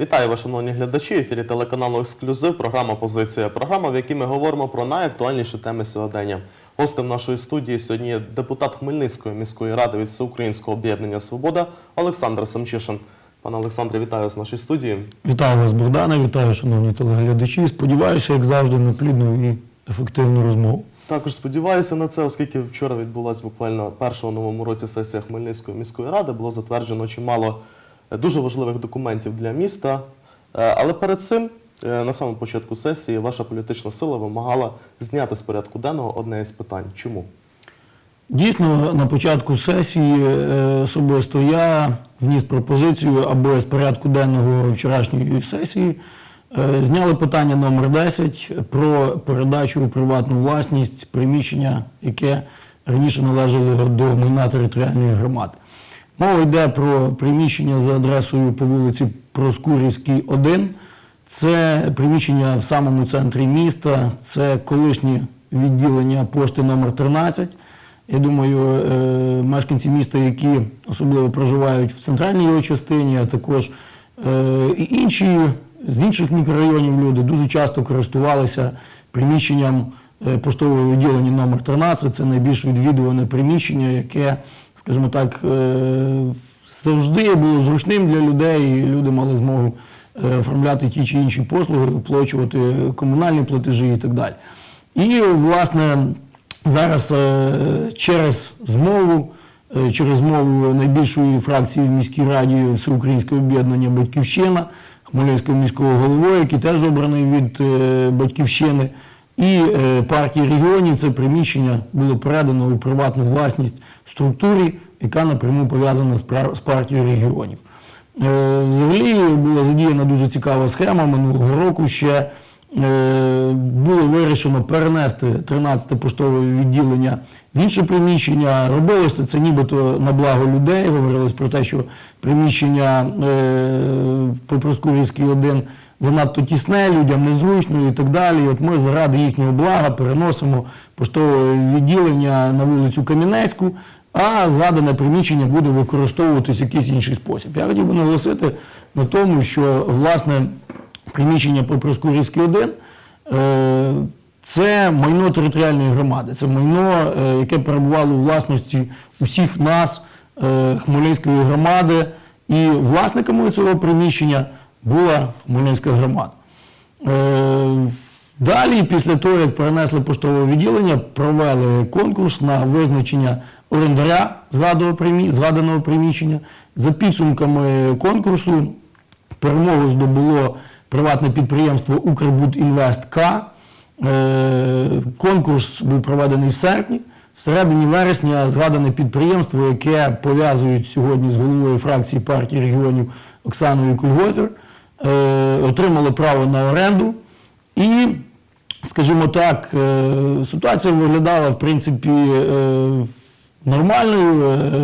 Вітаю вас, шановні глядачі. В ефірі телеканалу Ексклюзив. Програма Позиція. Програма, в якій ми говоримо про найактуальніші теми сьогодення. Гостем нашої студії сьогодні є депутат Хмельницької міської ради від Всеукраїнського об'єднання Свобода Олександр Самчишин. Пане Олександре, вітаю вас в нашій студії. Вітаю вас, Богдане, вітаю, шановні телеглядачі. Сподіваюся, як завжди, на плідну і ефективну розмову. Також сподіваюся на це, оскільки вчора відбулася буквально перша у новому році сесія Хмельницької міської ради. Було затверджено чимало дуже важливих документів для міста. Е, Але перед цим, е, на самому початку сесії, ваша політична сила вимагала зняти з порядку денного одне із питань. Чому? Дійсно, на початку сесії е, особисто я вніс пропозицію, аби з порядку денного вчорашньої сесії зняли питання номер 10 про передачу у приватну власність приміщення, яке раніше належало до майна територіальної громади. Мова йде про приміщення за адресою по вулиці Проскурівській, 1. Це приміщення в самому центрі міста, це колишнє відділення пошти номер 13. Я думаю, е, мешканці міста, які особливо проживають в центральній його частині, а також е, і інші з інших мікрорайонів люди дуже часто користувалися приміщенням е, поштового відділення номер 13. Це найбільш відвідуване приміщення, яке, скажімо так, е, завжди було зручним для людей, і люди мали змогу е, оформляти ті чи інші послуги, оплачувати комунальні платежі і так далі. І, власне, зараз е, через змову, через змову найбільшої фракції в міській раді Всеукраїнське об'єднання Батьківщина, Хмельницького міського голови, який теж обраний від Батьківщини, і е, партії регіонів це приміщення було передано у приватну власність структурі, яка напряму пов'язана з партією регіонів. Е, Взагалі була задіяна дуже цікава схема минулого року ще. е, Було вирішено перенести 13-те поштове відділення в інше приміщення. Робилося це нібито на благо людей. Говорилось про те, що приміщення по Проскурівській 1 занадто тісне, людям незручно і так далі. І от ми заради їхнього блага переносимо поштове відділення на вулицю Кам'янецьку, а згадане приміщення буде використовуватись в якийсь інший спосіб. Я хотів би наголосити на тому, що власне приміщення по Проскурівській 1 е, це майно територіальної громади, це майно, е, яке перебувало у власності усіх нас, е, Хмельницької громади, і власниками цього приміщення була Хмельницька громада. Е, Далі, після того, як перенесли поштове відділення, провели конкурс на визначення орендаря згаданого приміщення. За підсумками конкурсу перемогу здобуло приватне підприємство Укрбудінвест К. Е, Конкурс був проведений в серпні. В середині вересня згадане підприємство, яке пов'язують сьогодні з головою фракції партії регіонів Оксаною Кульгофер, е, отримало право на оренду. І, скажімо так, е, ситуація виглядала в принципі е, нормальною,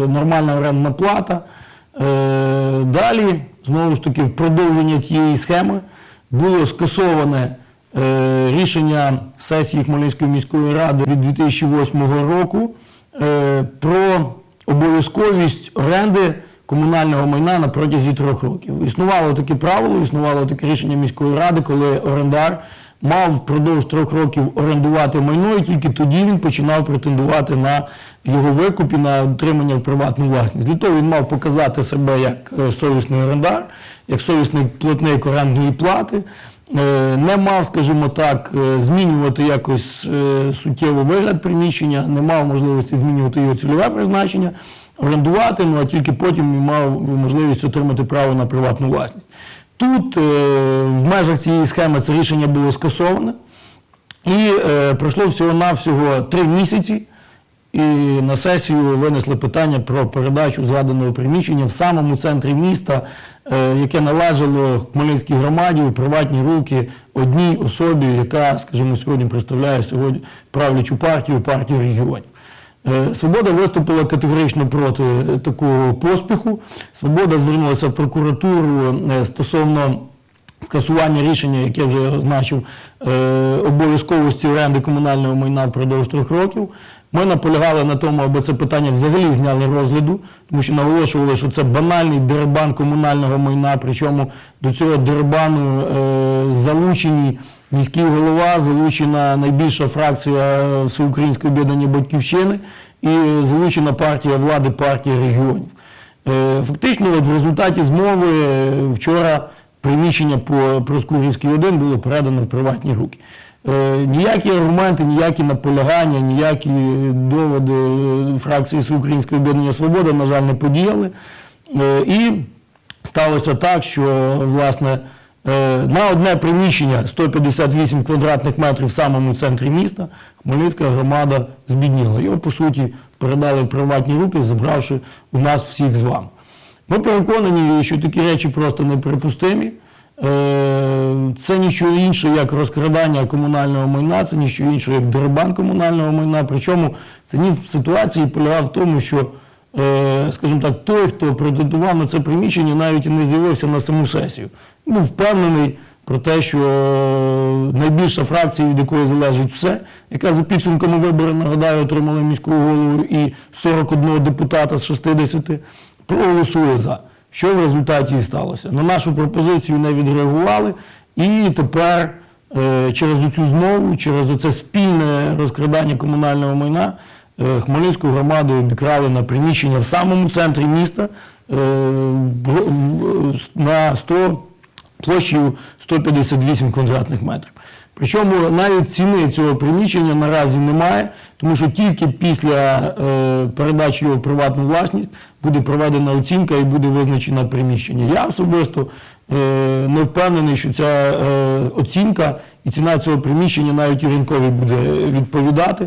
нормальна орендна плата. Далі, знову ж таки, в продовження тієї схеми було скасоване рішення сесії Хмельницької міської ради від 2008 року про обов'язковість оренди комунального майна на протязі трьох років. Існувало таке правило, існувало таке рішення міської ради, коли орендар мав впродовж трьох років орендувати майно, і тільки тоді він починав претендувати на його викуп і на отримання в приватну власність. Для того він мав показати себе як е, совісний орендар, як совісний платник орендної плати. Е, Не мав, скажімо так, е, змінювати якось суттєво вигляд приміщення, не мав можливості змінювати його цільове призначення, орендувати, ну а тільки потім мав можливість отримати право на приватну власність. Тут е, в межах цієї схеми це рішення було скасоване, і е, пройшло всього-навсього три місяці. І на сесію винесли питання про передачу згаданого приміщення в самому центрі міста, е, яке належало Хмельницькій громаді у приватні руки одній особі, яка, скажімо, сьогодні представляє сьогодні правлячу партію, партію регіонів. Е, Свобода виступила категорично проти такого поспіху. Свобода звернулася в прокуратуру е, стосовно скасування рішення, яке вже означив е, обов'язковості оренди комунального майна впродовж трьох років. Ми наполягали на тому, аби це питання взагалі зняли розгляду, тому що наголошували, що це банальний дерибан комунального майна. Причому до цього дерибану е, залучені міський голова, залучена найбільша фракція Всеукраїнської об'єднання батьківщини і залучена партія влади, партія регіонів. Е, Фактично, от в результаті змови е, вчора приміщення по Проскурівській 1 було передано в приватні руки. Е, Ніякі аргументи, ніякі наполягання, ніякі доводи фракції Всеукраїнської об'єднання Свобода, на жаль, не подіяли. І сталося так, що власне на одне приміщення 158 квадратних метрів в самому центрі міста Хмельницька громада збідніла. Його, по суті, передали в приватні руки, забравши у нас всіх з вами. Ми переконані, що такі речі просто неприпустимі. Е, Це нічого інше, як розкрадання комунального майна, це нічого інше, як дерибан комунального майна. Причому цинізм ситуації полягав в тому, що, е, скажімо так, той, хто претендував на це приміщення, навіть і не з'явився на саму сесію. Був впевнений про те, що е, найбільша фракція, від якої залежить все, яка за підсумками виборів, нагадаю, отримала міську голову і 41 депутата з 60, проголосує за. Що в результаті і сталося? На нашу пропозицію не відреагували, і тепер е, через цю змову, через це спільне розкрадання комунального майна е, Хмельницьку громаду обікрали на приміщення в самому центрі міста е, на 100 площею 158 квадратних метрів. Причому навіть ціни цього приміщення наразі немає, тому що тільки після е, передачі його в приватну власність буде проведена оцінка і буде визначено приміщення. Я особисто е, не впевнений, що ця е, оцінка і ціна цього приміщення навіть і ринковій буде відповідати.